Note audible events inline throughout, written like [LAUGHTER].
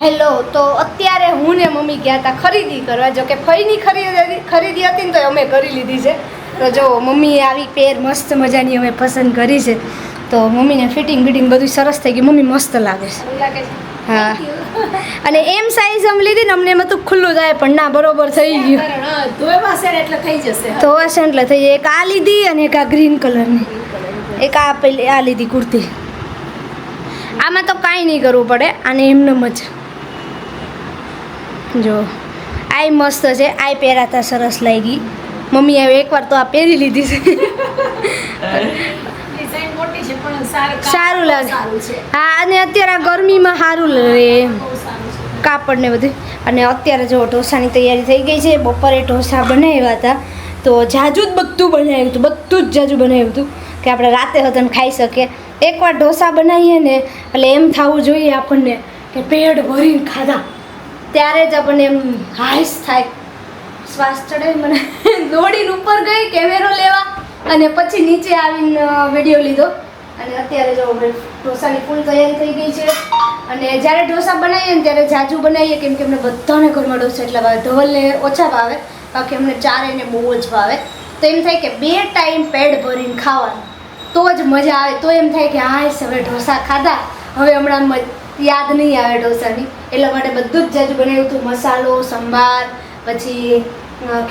Hello તો અત્યારે હું ને મમ્મી ગયા હતા ખરીદી કરવા. જો કે ફઈની ખરીદી ખરીદી હતી ને તો અમે કરી લીધી છે. તો જો મમ્મીએ આવી પેર મસ્ત મજાની અમે પસંદ કરી છે. તો મમ્મીને ફિટિંગ બિટિંગ બધું સરસ થઈ ગયું. મમ્મી મસ્ત લાગે છે. હા. [LAUGHS] અને એમ સાઈઝ અમે લીધી ને અમને એમાં તો ખુલ્લું થાય પણ ના બરોબર થઈ ગયું. ધોવા છે એટલે થઈ જશે તો હશે એટલે થઈ જાય. એક આ લીધી અને એક આ ગ્રીન કલરની એક આ પેલી આ લીધી કુર્તી. આમાં તો કાંઈ નહીં કરવું પડે. આને એમનેમ જ. જો આય મસ્ત છે આય પહેરાતા સરસ લાગી મમ્મી હવે એકવાર તો આ પહેરી લીધી છે. સારું લાગે. હા અને અત્યારે આ ગરમીમાં સારું રહે કાપડ ને બધું. અને અત્યારે જો ઢોસાની તૈયારી થઈ ગઈ છે બપોરે ઢોસા બનાવ્યા હતા. તો જાજુ જ બધું બનાવ્યું હતું બધું જ જાજુ બનાવ્યું હતું કે આપણે રાતે હતા ને ખાઈ શકીએ. એકવાર ઢોસા બનાવીએ ને એટલે એમ થવું જોઈએ આપણને કે પેટ ભરીને ખાધા. ત્યારે જ આપણને એમ હાઈસ થાય. શ્વાસ ચડે, મને દોડીને ઉપર ગઈ, કેમેરો લેવા અને પછી નીચે આવીને વીડિયો લીધો. અને અત્યારે જો આપણે ઢોસાની ફૂલ તૈયારી થઈ ગઈ છે. અને જ્યારે ઢોસા બનાવીએ ને ત્યારે જાજુ બનાવીએ, કેમ કે અમને બધાને ઘરમાં ઢોસા એટલા ભાવે. ધવલને ઓછા ભાવે, બાકી અમને ચારેને બહુ જ ભાવે. તો એમ થાય કે બે ટાઈમ પેટ ભરીને ખાવાનું. તો જ મજા આવે. તો એમ થાય કે હા હવે ઢોસા ખાધા. હવે હમણાં યાદ નહીં આવે ઢોસાની. એટલા માટે બધું જ જાજુ બનાવ્યું હતું. મસાલો, સંભાર, પછી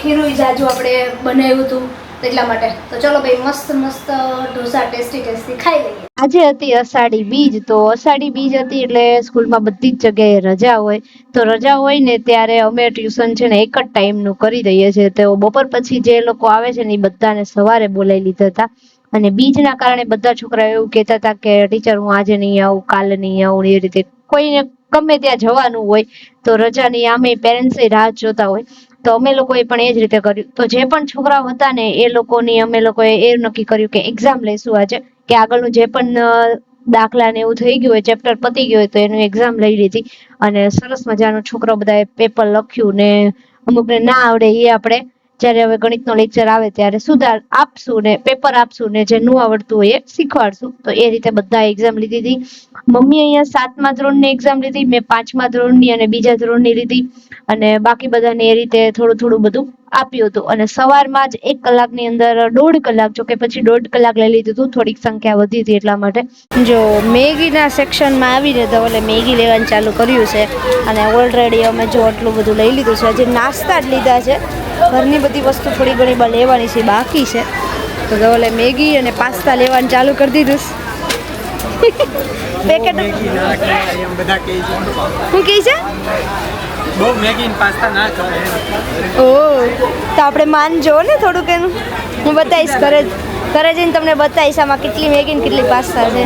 ખીરું જાજુ આપણે બનાવ્યું હતું એટલા માટે. તો ચલો ભાઈ, મસ્ત મસ્ત ઢોસા ટેસ્ટી ટેસ્ટી ખાઈ લઈએ. આજે હતી અષાઢી બીજ. તો અષાઢી બીજ હતી એટલે સ્કૂલમાં બધી જ જગ્યાએ રજા હોય. તો રજા હોય ને ત્યારે અમે ટ્યુશન છે ને એક જ ટાઈમનું કરી દઈએ છીએ. તો બપોર પછી જે લોકો આવે છે ને એ બધાને સવારે બોલાવી લીધા હતા. અને બીજના કારણે બધા છોકરાઓ એવું કહેતા હતા કે, ટીચર, હું આજે નહીં આવું, કાલે નહીં આવું એ રીતે કોઈને ગમે ત્યાં જવાનું હોય, તો રજાની આમે પેરેન્ટ્સે રાહ જોતા હોય. તો અમે લોકોએ પણ એ જ રીતે કર્યું. તો જે પણ છોકરાઓ હતા ને, એ લોકોની અમે લોકોએ એ નક્કી કર્યું કે એક્ઝામ લઈશું આજે. કે આગળનું જે પણ દાખલા ને એવું થઈ ગયું હોય ચેપ્ટર પતી ગયું હોય, તો એનું એક્ઝામ લઈ લીધી. અને સરસ મજાનું છોકરો બધાએ પેપર લખ્યું ને, અમુકને ના આવડે એ આપણે જ્યારે હવે ગણિતનો લેક્ચર આવે ત્યારે સુધાર આપશું ને પેપર આપશું ને, જે ન આવડતું હોય એ શીખવાડશું. તો એ રીતે બધા એક્ઝામ લીધી હતી. મમ્મી અહીંયા સાતમા ધોરણની એક્ઝામ લીધી, મેં પાંચમા ધોરણની અને બીજા ધોરણની લીધી. અને બાકી બધાને એ રીતે થોડું થોડું બધું આપ્યું હતું. અને સવારમાં જ એક કલાકની અંદર દોઢ કલાક જો કે પછી દોઢ કલાક લઈ લીધું હતું. થોડીક સંખ્યા વધી હતી એટલા માટે. જો મેગીના સેક્શનમાં આવીને ધવલે મેગી લેવાનું ચાલુ કર્યું છે. અને ઓલરેડી અમે જો આટલું બધું લઈ લીધું છે. હજી નાસ્તા જ લીધા છે. ઘરની બધી વસ્તુ થોડી ઘણી લેવાની છે બાકી છે. તો ધવલે મેગી અને પાસ્તા લેવાનું ચાલુ કરી દીધું પેકેટ શું કહે છે? બહુ મેગી પાસ્તા ના ઓ તો આપણે માનજો ને થોડુંક એનું હું બતાવીશ ઘરે ઘરે જઈને તમને બતાવીશ આમાં કેટલી મેગી ને કેટલી પાસ્તા છે.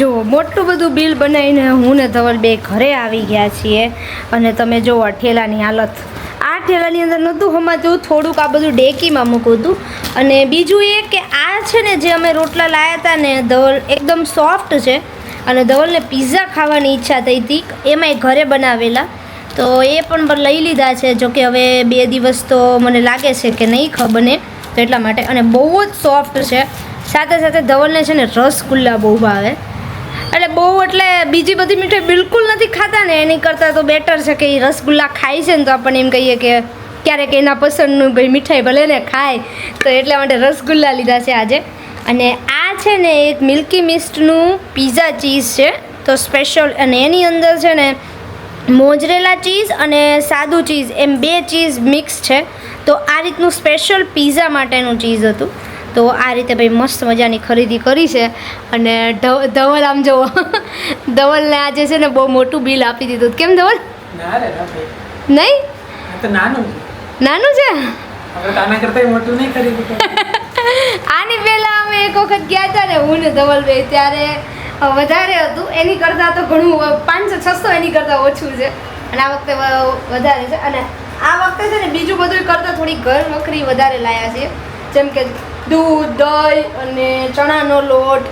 જો મોટું બધું બિલ બનાવીને હું ને ધવલ બે ઘરે આવી ગયા છીએ. અને તમે જો આ ઠેલાની હાલત. ઠેલાની અંદર નહોતું હમાતું, થોડુંક આ બધું ડેકીમાં મૂકું હતું અને બીજું એ કે આ છે ને જે અમે રોટલા લાવ્યા હતા ને, ધવલ એકદમ સોફ્ટ છે. અને ધવલને પિઝા ખાવાની ઈચ્છા થઈ હતી, એમાંય ઘરે બનાવેલા. તો એ પણ લઈ લીધા છે, જો કે હવે બે દિવસ તો મને લાગે છે કે નહીં ખબર ને તો એટલા માટે. અને બહુ જ સોફ્ટ છે. સાથે સાથે ધવલને છે ને રસગુલ્લા બહુ ભાવે. એટલે બહુ એટલે બીજી બધી મીઠાઈ બિલકુલ નથી ખાતા ને એની કરતાં તો બેટર છે કે એ રસગુલ્લા ખાય છે ને તો આપણને એમ કહીએ કે ક્યારેક એના પસંદનું ભાઈ મીઠાઈ ભલે ને ખાય, તો એટલા માટે રસગુલ્લા લીધા છે આજે. અને આ છે ને એક મિલ્કી મિસ્ટનું પીઝા ચીઝ છે, તો સ્પેશિયલ અને એની અંદર છે ને મોજરેલા ચીઝ અને સાદું ચીઝ એમ બે ચીઝ મિક્સ છે. તો આ રીતનું સ્પેશિયલ પીઝા માટેનું ચીઝ હતું. તો આ રીતે ભાઈ મસ્ત મજાની ખરીદી કરી છે. અને ધવ- ધવલ આમ જુઓ ધવલને આજે છે ને બહુ મોટું બિલ આપી દીધું. કેમ ધવલ. નહીં? નાનું છે. આના પહેલાં અમે એક વખત ગયા હતા ને હું ને ધવલભાઈ ત્યારે વધારે હતું. એની કરતાં તો ઘણું પાંચસો છસો એની કરતાં ઓછું છે. અને આ વખતે વધારે છે. અને આ વખતે છે ને બીજું બધું કરતાં થોડી ઘર વખરી વધારે લાયા છે. જેમ કે દૂધ, દહીં અને ચણાનો લોટ.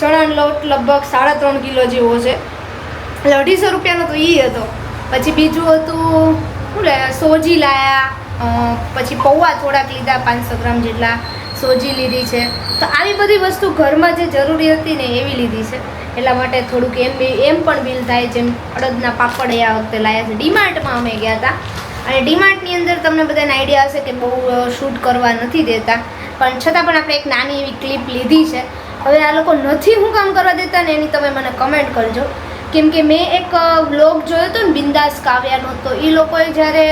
ચણાનો લોટ લગભગ સાડા ત્રણ કિલો જેવો છે. એટલે અઢીસો રૂપિયાનો તો એ હતો. પછી બીજું હતું, શું લે, સોજી લાયા. પછી પૌવા થોડાક લીધા, પાંચસો ગ્રામ જેટલા સોજી લીધી છે. તો આવી બધી વસ્તુ ઘરમાં જે જરૂરી હતી ને એવી લીધી છે. એટલા માટે થોડુંક એમ બી, એમ પણ બિલ થાય જેમ અડદના પાપડ એ આ વખતે લાયા છે. ડીમાર્ટમાં અમે ગયા હતા. અને ડીમાર્ટની અંદર તમને બધાને આઈડિયા હશે કે બહુ શૂટ કરવા નથી દેતા. પણ છતાં પણ આપણે એક નાની એવી ક્લિપ લીધી છે. હવે આ લોકો નથી શું કામ કરવા દેતા ને એની તમે મને કમેન્ટ કરજો. કેમ કે મેં એક વ્લોગ જોયો હતો ને બિંદાસ કાવ્યાનો, તો એ લોકોએ જ્યારે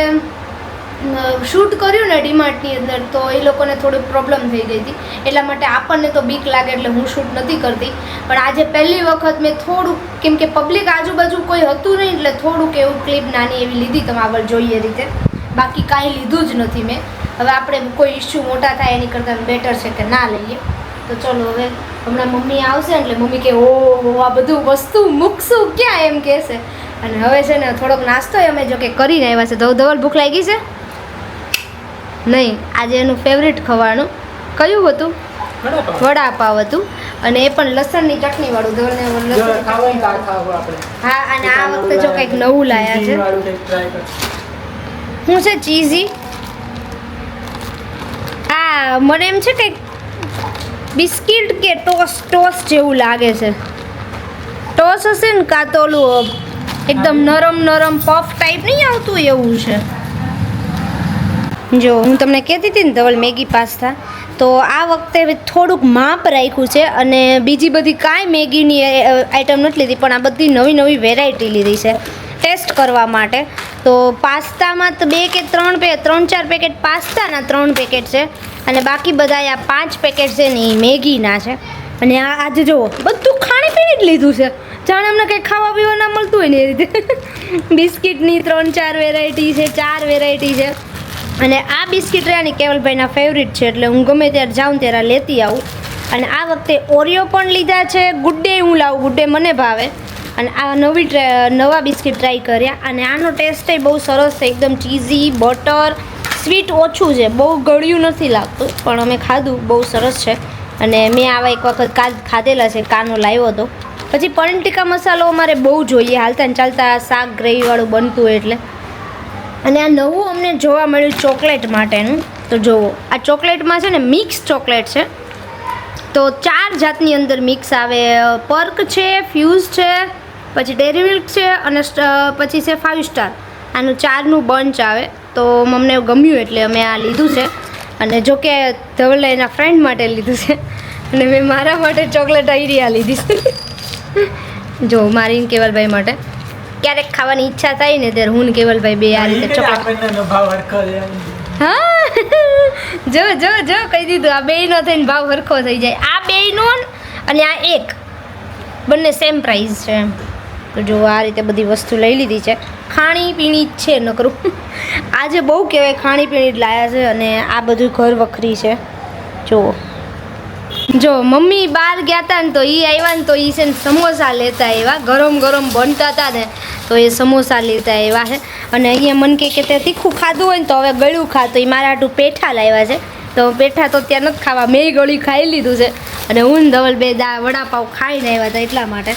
શૂટ કર્યું ને ડીમાર્ટની અંદર, તો એ લોકોને થોડીક પ્રોબ્લેમ થઈ ગઈ હતી. એટલા માટે આપણને તો બીક લાગે એટલે હું શૂટ નથી કરતી. પણ આજે પહેલી વખત મેં થોડુંક, કેમ કે પબ્લિક આજુબાજુ કોઈ હતું નહીં એટલે થોડુંક એવું ક્લિપ નાની એવી લીધી તમે આગળ જોઈએ રીતે. બાકી કાંઈ લીધું જ નથી મેં. હવે આપણે કોઈ ઇસ્યુ મોટા થાય એની કરતાં બેટર છે કે ના લઈએ. તો ચલો હવે હમણાં મમ્મી આવશે એટલે મમ્મી કે ઓ આ બધું વસ્તુ મૂકશું ક્યાં? એમ કહેશે. અને હવે છે ને થોડોક નાસ્તો અમે જો કે કરીને આવ્યા છે. ધવ ધવલ ભૂખ લાગી છે? નહીં આજે એનું ફેવરિટ ખવાનું કયું હતું? વડાપાવ. હતું. અને એ પણ લસણની ચટણી વાળું આપણે. હા અને આ વખતે જો કંઈક નવું લાયા છે. શું છે ચીઝી? આ મને એમ છે કે બિસ્કિટ કે ટોસ ટોસ જેવું લાગે છે. ટોસ હશે ને કાં તો ઓલું એકદમ નરમ નરમ પફ ટાઈપ નહીં આવતું એવું છે. જો હું તમને કહેતી હતી ને ધવલ મેગી પાસ્તા તો આ વખતે થોડુંક માપ રાખ્યું છે અને બીજી બધી કાંઈ મેગીની આઈટમ નથી લીધી પણ આ બધી નવી નવી વેરાયટી લીધી છે. ટેસ્ટ કરવા માટે. તો પાસ્તામાં તો બે કે ત્રણ પે, ત્રણ ચાર પેકેટ પાસ્તાના ત્રણ પેકેટ છે અને બાકી બધા આ પાંચ પેકેટ છે ને એ મેગીના છે. અને આ, આજે જુઓ બધું ખાણીપીણી જ લીધું છે. જાણે અમને કંઈ ખાવા પીવા ના મળતું હોય ને એ રીતે. બિસ્કિટની ત્રણ ચાર વેરાયટી છે, ચાર વેરાયટી છે. અને આ બિસ્કિટ રહ્યા કેવલભાઈના ફેવરિટ છે, એટલે હું ગમે ત્યારે જાઉં ત્યારે લેતી આવું. અને આ વખતે ઓરિયો પણ લીધા છે ગુડ ડે હું લાવું ગુડ ડે મને ભાવે. અને આ નવી નવા બિસ્કિટ ટ્રાય કર્યા અને આનો ટેસ્ટ બહુ સરસ છે, એકદમ ચીઝી, બટર, સ્વીટ ઓછું છે, બહુ ગળ્યું નથી લાગતું, પણ અમે ખાધું, બહુ સરસ છે. અને મેં આવા એક વખત કા ખાધેલા છે, કાનો લાવ્યો હતો. પછી પનીર ટીકા મસાલો અમારે બહુ જોઈએ, હાલતા ને ચાલતા શાક, ગ્રેવીવાળું બનતું એટલે. અને આ નવું અમને જોવા મળ્યું ચોકલેટ માટેનું, તો જુઓ આ ચોકલેટમાં છે ને મિક્સ ચોકલેટ છે. તો ચાર જાતની અંદર મિક્સ આવે પર્ક છે, ફ્યુઝ છે પછી ડેરી મિલ્ક છે અને પછી છે ફાઇવ સ્ટાર આનું ચારનું બંચ આવે. તો અમને ગમ્યું એટલે અમે આ લીધું છે. અને જો કે ધવલે એના ફ્રેન્ડ માટે લીધું છે. અને મેં મારા માટે ચોકલેટ આઈડિયા લીધી છે. જો મારી કેવલભાઈ માટે. ક્યારેક ખાવાની ઈચ્છા થાય ને ત્યારે હું ને કેવલભાઈ બે આ રીતે ચોકલેટ. હા. જો જો જો કહી દીધું. આ બેયનો થઈને ભાવ હરખો થઈ જાય. આ બેયનો ન અને આ એક. બંને સેમ પ્રાઇસ છે એમ. જો આ રીતે બધી વસ્તુ લઈ લીધી છે ખાણીપીણી જ છે નકરું. આજે બહુ કહેવાય ખાણીપીણી જ લાયા છે અને આ બધું ઘર વખરી છે. જુઓ જો, મમ્મી બહાર ગયા હતા ને તો એ આવ્યા ને તો એ છે ને સમોસા લેતા આવ્યા. ગરમ ગરમ બનતા હતા ને તો એ સમોસા લેતા આવ્યા છે. અને અહીંયા મન કે તે તીખું ખાધું હોય ને તો હવે ગળ્યું ખા, તો એ મારા હાટું પેઠા લાવ્યા છે. તો પેઠા તો ત્યાં નથી ખાવા. મેં ગળી ખાઈ લીધું છે. અને હું ધવલ બે દા વડાપાઉં ખાઈને આવ્યા હતા એટલા માટે.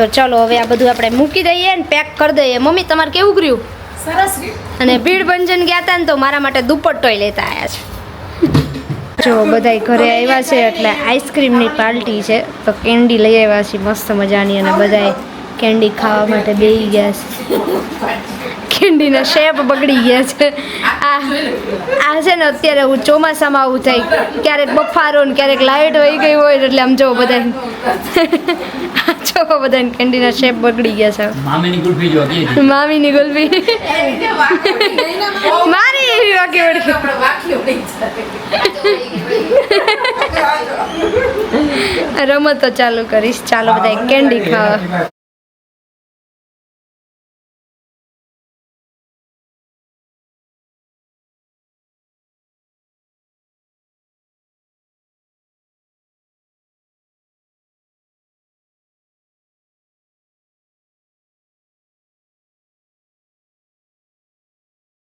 તો ચલો હવે આ બધું આપણે મૂકી દઈએ ને પેક કરી દઈએ. મમ્મી તમારે કેવું કર્યું? સરસ અને ભીડ ભંજન ગયા હતા ને તો મારા માટે દુપટ્ટોય લેતા આવ્યા છે. જો બધાય ઘરે આવ્યા છે એટલે આઈસ્ક્રીમની પાર્ટી છે. તો કેન્ડી લઈ આવ્યા છે મસ્ત મજાની અને બધાય કેન્ડી ખાવા માટે બેસી ગયા છે. કેન્ડીના શેપ બગડી ગયા છે. આ આ છે ને અત્યારે હું ચોમાસામાં આવું થાય. ક્યારેક બફારો ને ક્યારેક લાઇટ વહી ગઈ હોય એટલે આમ જો બધા જો બધાને કેન્ડીના શેપ બગડી ગયા છે. મામીની ગુલ્ફી જો મામીની ગુલબી મારી એવી વાકી વળી. આપણે વાક્યો રમતો ચાલુ કરીશ. ચાલો બધા કેન્ડી ખાવા.